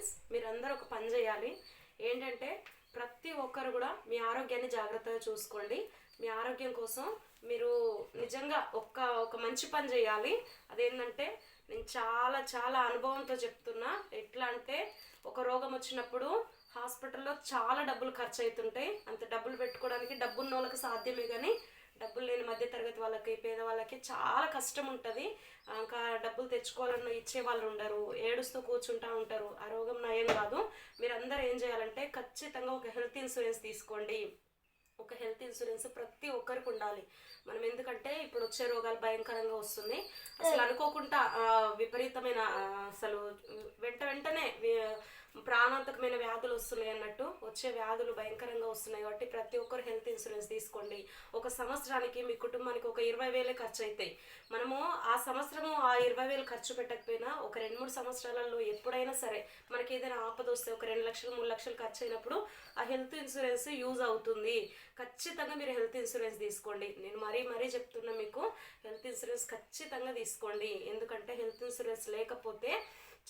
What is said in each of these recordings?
Friends మీరందరూ ఒక పని చేయాలి. ఏంటంటే ప్రతి ఒక్కరు కూడా మీ ఆరోగ్యాన్ని జాగ్రత్తగా చూసుకోండి. మీ ఆరోగ్యం కోసం మీరు నిజంగా ఒక్క ఒక మంచి పని చేయాలి. అదేంటంటే నేను చాలా చాలా అనుభవంతో చెప్తున్నా. ఎట్లా అంటే ఒక రోగం వచ్చినప్పుడు హాస్పిటల్లో చాలా డబ్బులు ఖర్చు అవుతుంటాయి అంత డబ్బులు పెట్టుకోవడానికి డబ్బున్న వాళ్ళకి సాధ్యమే కానీ డబ్బులు లేని మధ్య తరగతి వాళ్ళకి పేదవాళ్ళకి చాలా కష్టం ఉంటుంది. ఇంకా డబ్బులు తెచ్చుకోవాలన్న ఇచ్చే వాళ్ళు ఉండరు ఏడుస్తూ కూర్చుంటా ఉంటారు. ఆ రోగం నయం కాదు. మీరందరూ ఏం చేయాలంటే ఖచ్చితంగా ఒక హెల్త్ ఇన్సూరెన్స్ తీసుకోండి. ఒక హెల్త్ ఇన్సూరెన్స్ ప్రతి ఒక్కరికి ఉండాలి. మనం ఎందుకంటే ఇప్పుడు వచ్చే రోగాలు భయంకరంగా వస్తున్నాయి అసలు అనుకోకుండా విపరీతమైన అసలు వెంట వెంటనే ప్రాణాంతకమైన వ్యాధులు వస్తున్నాయి అన్నట్టు వచ్చే వ్యాధులు భయంకరంగా వస్తున్నాయి కాబట్టి ప్రతి ఒక్కరు హెల్త్ ఇన్సూరెన్స్ తీసుకోండి. ఒక సంవత్సరానికి మీ కుటుంబానికి ఒక ఇరవై వేలే ఖర్చు అవుతాయి మనము ఆ సంవత్సరము ఆ ఇరవై వేలు ఖర్చు పెట్టకపోయినా ఒక రెండు మూడు సంవత్సరాలలో ఎప్పుడైనా సరే మనకి ఏదైనా ఆపద వస్తే ఒక రెండు లక్షలు మూడు లక్షలు ఖర్చు అయినప్పుడు ఆ హెల్త్ ఇన్సూరెన్స్ యూజ్ అవుతుంది. ఖచ్చితంగా మీరు హెల్త్ ఇన్సూరెన్స్ తీసుకోండి. నేను మరీ మరీ చెప్తున్నా మీకు హెల్త్ ఇన్సూరెన్స్ ఖచ్చితంగా తీసుకోండి. ఎందుకంటే హెల్త్ ఇన్సూరెన్స్ లేకపోతే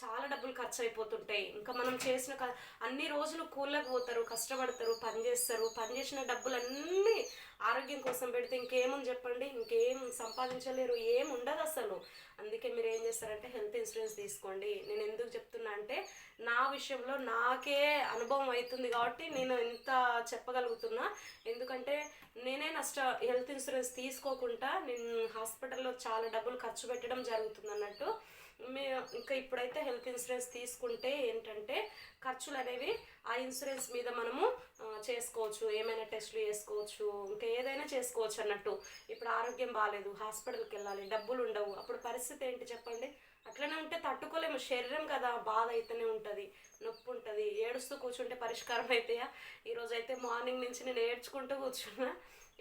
చాలా డబ్బులు ఖర్చు అయిపోతుంటాయి ఇంకా మనం చేసిన క- అన్ని రోజులు కూలకు పోతారు కష్టపడతారు పని చేస్తారు. పని చేసిన డబ్బులన్నీ ఆరోగ్యం కోసం పెడితే ఇంకేముంది చెప్పండి? ఇంకేం సంపాదించలేరు ఏం ఉండదు అసలు. అందుకే మీరు ఏం చేస్తారంటే హెల్త్ ఇన్సూరెన్స్ తీసుకోండి. నేను ఎందుకు చెప్తున్నా అంటే నా విషయంలో నాకే అనుభవం అవుతుంది కాబట్టి నేను ఎంత చెప్పగలుగుతున్నా. ఎందుకంటే నేనే నష్ట హెల్త్ ఇన్సూరెన్స్ తీసుకోకుండా నేను హాస్పిటల్లో చాలా డబ్బులు ఖర్చు పెట్టడం జరుగుతుంది అన్నట్టు మీ ఇంకా ఇప్పుడైతే హెల్త్ ఇన్సూరెన్స్ తీసుకుంటే ఏంటంటే ఖర్చులు అనేవి ఆ ఇన్సూరెన్స్ మీద మనము చేసుకోవచ్చు. ఏమైనా టెస్టులు చేసుకోవచ్చు. ఇంకా ఏదైనా చేసుకోవచ్చు అన్నట్టు. ఇప్పుడు ఆరోగ్యం బాగాలేదు హాస్పిటల్కి వెళ్ళాలి డబ్బులు ఉండవు. అప్పుడు పరిస్థితి ఏంటి చెప్పండి? అట్లనే ఉంటే తట్టుకోలేము. శరీరం కదా బాధ అయితేనే ఉంటుంది. నొప్పి ఉంటుంది. ఏడుస్తూ కూర్చుంటే పరిష్కారం అవుతాయా ఈరోజు అయితే మార్నింగ్ నుంచి నేను ఏడ్చుకుంటూ కూర్చున్నా.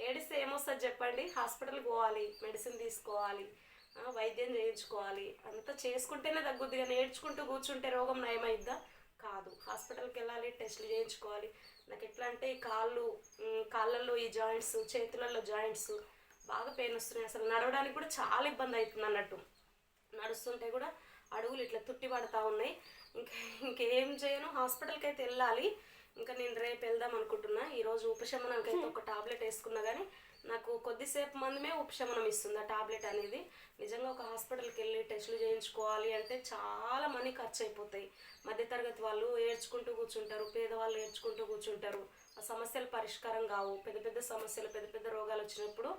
ఏడిస్తే ఏమొస్తుంది చెప్పండి? హాస్పిటల్కి పోవాలి మెడిసిన్ తీసుకోవాలి. వైద్యం చేయించుకోవాలి. అంతా చేసుకుంటేనే తగ్గుద్ది కానీ నేర్చుకుంటూ కూర్చుంటే రోగం నయమైద్దా? కాదు. హాస్పిటల్కి వెళ్ళాలి టెస్టులు చేయించుకోవాలి. నాకు ఎట్లా అంటే ఈ కాళ్ళు కాళ్ళల్లో ఈ జాయింట్స్ చేతులలో జాయింట్స్ బాగా పెయిన్ వస్తున్నాయి. అసలు నడవడానికి కూడా చాలా ఇబ్బంది అవుతుంది అన్నట్టు. నడుస్తుంటే కూడా అడుగులు ఇట్లా తుట్టి పడతా ఉన్నాయి. ఇంకా ఇంకేం చేయను? హాస్పిటల్కి అయితే వెళ్ళాలి. ఇంకా నేను రేపు వెళ్దాం అనుకుంటున్నా. ఈరోజు ఉపశమనానికి అయితే ఒక టాబ్లెట్ వేసుకున్నా కానీ నాకు కొద్దిసేపు మందమే ఉపశమనం ఇస్తుంది ఆ టాబ్లెట్ అనేది. నిజంగా ఒక హాస్పిటల్కి వెళ్ళి టెస్టులు చేయించుకోవాలి అంటే చాలా మనీ ఖర్చు అయిపోతాయి మధ్యతరగతి వాళ్ళు ఏడ్చుకుంటూ కూర్చుంటారు పేదవాళ్ళు ఏడ్చుకుంటూ కూర్చుంటారు. ఆ సమస్యలు పరిష్కారం కావు. పెద్ద పెద్ద సమస్యలు పెద్ద పెద్ద రోగాలు వచ్చినప్పుడు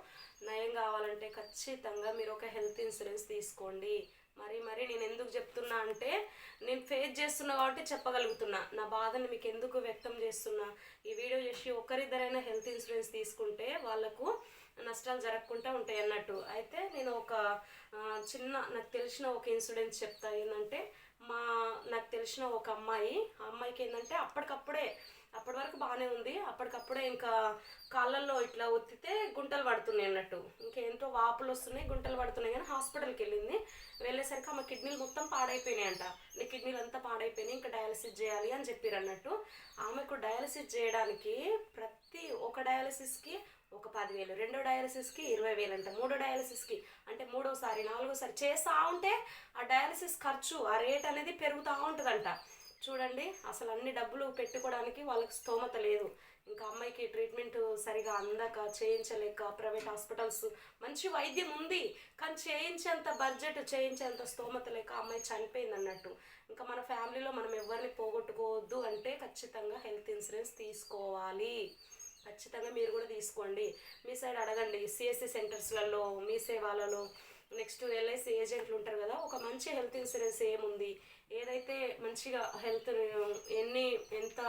నయం కావాలంటే ఖచ్చితంగా మీరు ఒక హెల్త్ ఇన్సూరెన్స్ తీసుకోండి. మరి మరి నేను ఎందుకు చెప్తున్నా అంటే నేను ఫేస్ చేస్తున్నా కాబట్టి చెప్పగలుగుతున్నా. నా బాధని మీకు ఎందుకు వ్యక్తం చేస్తున్నా? ఈ వీడియో చేసి ఒకరిద్దరైనా హెల్త్ ఇన్సూరెన్స్ తీసుకుంటే వాళ్ళకు నష్టాలు జరగకుండా ఉంటాయి అన్నట్టు. అయితే నేను ఒక చిన్న నాకు తెలిసిన ఒక ఇన్సిడెంట్ చెప్తా. ఏంటంటే మా నాకు తెలిసిన ఒక అమ్మాయి ఆ అమ్మాయికి ఏంటంటే అప్పటికప్పుడే అప్పటి వరకు బాగానే ఉంది. అప్పటికప్పుడే ఇంకా కాళ్ళల్లో ఇట్లా ఒత్తితే గుంటలు పడుతున్నాయి అన్నట్టు. ఇంకేంటో వాపులు వస్తున్నాయి గుంటలు పడుతున్నాయి కానీ హాస్పిటల్కి వెళ్ళింది వెళ్ళేసరికి ఆమె కిడ్నీలు మొత్తం పాడైపోయినాయి అంట నీ కిడ్నీలు అంతా పాడైపోయినాయి ఇంకా డయాలసిస్ చేయాలి అని చెప్పారు అన్నట్టు. ఆమెకు డయాలసిస్ చేయడానికి ప్రతి ఒక డయాలసిస్కి ఒక పదివేలు రెండో డయాలసిస్కి ఇరవై వేలు అంట. మూడో డయాలసిస్కి అంటే మూడోసారి నాలుగోసారి చేస్తూ ఉంటే ఆ డయాలసిస్ ఖర్చు ఆ రేట్ అనేది పెరుగుతూ ఉంటుందంట. చూడండి అసలు అన్ని డబ్బులు పెట్టుకోవడానికి వాళ్ళకి స్తోమత లేదు. ఇంకా అమ్మాయికి ట్రీట్మెంట్ సరిగా అందక చేయించలేక ప్రైవేట్ హాస్పిటల్స్ మంచి వైద్యం ఉంది కానీ చేయించేంత బడ్జెట్ చేయించేంత స్తోమత లేక అమ్మాయి చనిపోయింది అన్నట్టు ఇంకా మన ఫ్యామిలీలో మనం ఎవరిని పోగొట్టుకోవద్దు అంటే ఖచ్చితంగా హెల్త్ ఇన్సూరెన్స్ తీసుకోవాలి. ఖచ్చితంగా మీరు కూడా తీసుకోండి. మీ సైడ్ అడగండి సిఎస్సి సెంటర్స్లలో మీ సేవాలలో నెక్స్ట్ ఎల్ఐసి ఏజెంట్లు ఉంటారు కదా ఒక మంచి హెల్త్ ఇన్సూరెన్స్ ఏముంది? ఏదైతే మంచిగా హెల్త్ ఎన్ని ఎంత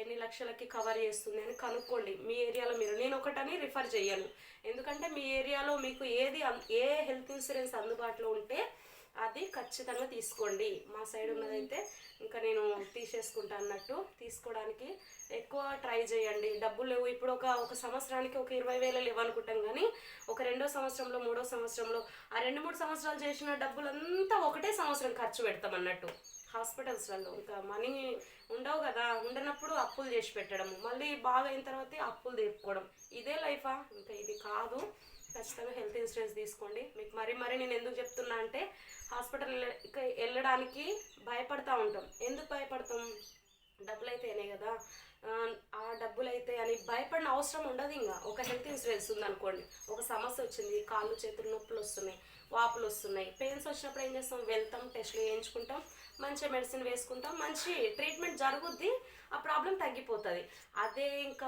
ఎన్ని లక్షలకి కవర్ చేస్తుంది అని కనుక్కోండి. మీ ఏరియాలో మీరు నేను ఒకటని రిఫర్ చేయను. ఎందుకంటే మీ ఏరియాలో మీకు ఏది ఏ హెల్త్ ఇన్సూరెన్స్ అందుబాటులో ఉంటే అది ఖచ్చితంగా తీసుకోండి. మా సైడ్ ఉన్నదైతే ఇంకా నేను తీసేసుకుంటా అన్నట్టు తీసుకోవడానికి ఎక్కువ ట్రై చేయండి. డబ్బులు లేవు. ఇప్పుడు ఒక ఒక సంవత్సరానికి ఒక ఇరవై వేలు లేవు అనుకుంటాం కానీ ఒక రెండో సంవత్సరంలో మూడో సంవత్సరంలో ఆ రెండు మూడు సంవత్సరాలు చేసిన డబ్బులంతా ఒకటే సంవత్సరం ఖర్చు పెడతాం అన్నట్టు. హాస్పిటల్స్లలో ఇంకా మనీ ఉండవు కదా. ఉండనప్పుడు అప్పులు చేసి పెట్టడం మళ్ళీ బాగా అయిన తర్వాత అప్పులు తీర్పుకోవడం. ఇదే లైఫా? ఇంకా ఇది కాదు. ఖచ్చితంగా హెల్త్ ఇన్సూరెన్స్ తీసుకోండి. మీకు మరీ మరీ నేను ఎందుకు చెప్తున్నా అంటే హాస్పిటల్ వెళ్ళడానికి భయపడతా ఉంటాం. ఎందుకు భయపడతాం? డబ్బులు అయితేనే కదా. ఆ, డబ్బులు అయితే అని భయపడిన అవసరం ఉండదు ఇంకా. ఒక హెల్త్ ఇన్సూరెన్స్ ఉందనుకోండి. ఒక సమస్య వచ్చింది కాళ్ళు చేతులు నొప్పులు వస్తున్నాయి వాపులు వస్తున్నాయి. పెయిన్స్ వచ్చినప్పుడు ఏం చేస్తాం? వెళ్తాం టెస్ట్లు చేయించుకుంటాం మంచి మెడిసిన్ వేసుకుంటాం మంచి ట్రీట్మెంట్ జరుగుద్ది ఆ ప్రాబ్లం తగ్గిపోతుంది. అదే ఇంకా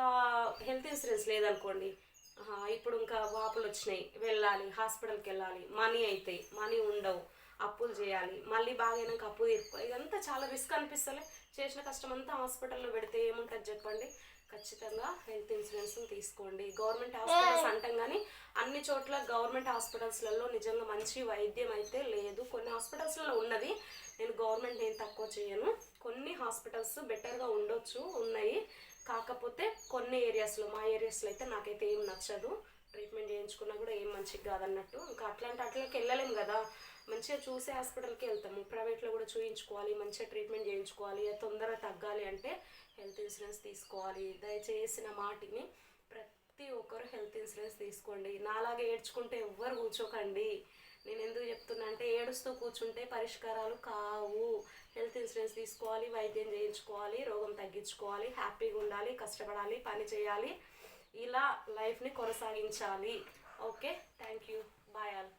హెల్త్ ఇన్సూరెన్స్ లేదనుకోండి ఇప్పుడు ఇంకా వాపులు వచ్చినాయి. వెళ్ళాలి హాస్పిటల్కి వెళ్ళాలి మనీ అవుతాయి మనీ ఉండవు. అప్పులు చేయాలి. మళ్ళీ బాగైనాక అప్పు తీర్పు. ఇదంతా చాలా రిస్క్ అనిపిస్తలే. చేసిన కష్టం అంతా హాస్పిటల్లో పెడితే ఏముంటుంది చెప్పండి? ఖచ్చితంగా హెల్త్ ఇన్సూరెన్స్ తీసుకోండి. గవర్నమెంట్ హాస్పిటల్స్ అంటాం కానీ అన్ని చోట్ల గవర్నమెంట్ హాస్పిటల్స్లలో నిజంగా మంచి వైద్యం అయితే లేదు. కొన్ని హాస్పిటల్స్లలో ఉన్నది. నేను గవర్నమెంట్ ఏం తక్కువ చేయను. కొన్ని హాస్పిటల్స్ బెటర్గా ఉండొచ్చు ఉన్నాయి. కాకపోతే కొన్ని ఏరియాస్లో మా ఏరియాస్లో అయితే నాకైతే ఏం నచ్చదు. ట్రీట్మెంట్ చేయించుకున్నా కూడా ఏం మంచిగా కాదన్నట్టు. ఇంకా అట్లాంటి అట్లకి వెళ్ళలేము కదా. మంచిగా చూసే హాస్పిటల్కి వెళ్తాము ప్రైవేట్లో కూడా చూయించుకోవాలి మంచిగా ట్రీట్మెంట్ చేయించుకోవాలి తొందరగా తగ్గాలి అంటే హెల్త్ ఇన్సూరెన్స్ తీసుకోవాలి. దయచేసిన మాటిని ప్రతి ఒక్కరు హెల్త్ ఇన్సూరెన్స్ తీసుకోండి. నాలాగే ఏడ్చుకుంటే ఎవ్వరు కూర్చోకండి. నేను ఎందుకు చెప్తున్నా అంటే ఏడుస్తూ కూర్చుంటే పరిష్కారాలు కావు. ఇన్సూరెన్స్ తీసుకోవాలి వైద్యం చేయించుకోవాలి రోగం తగ్గించుకోవాలి హ్యాపీగా ఉండాలి కష్టపడాలి పని చేయాలి. ఇలా లైఫ్ని కొనసాగించాలి. Okay thank you bye all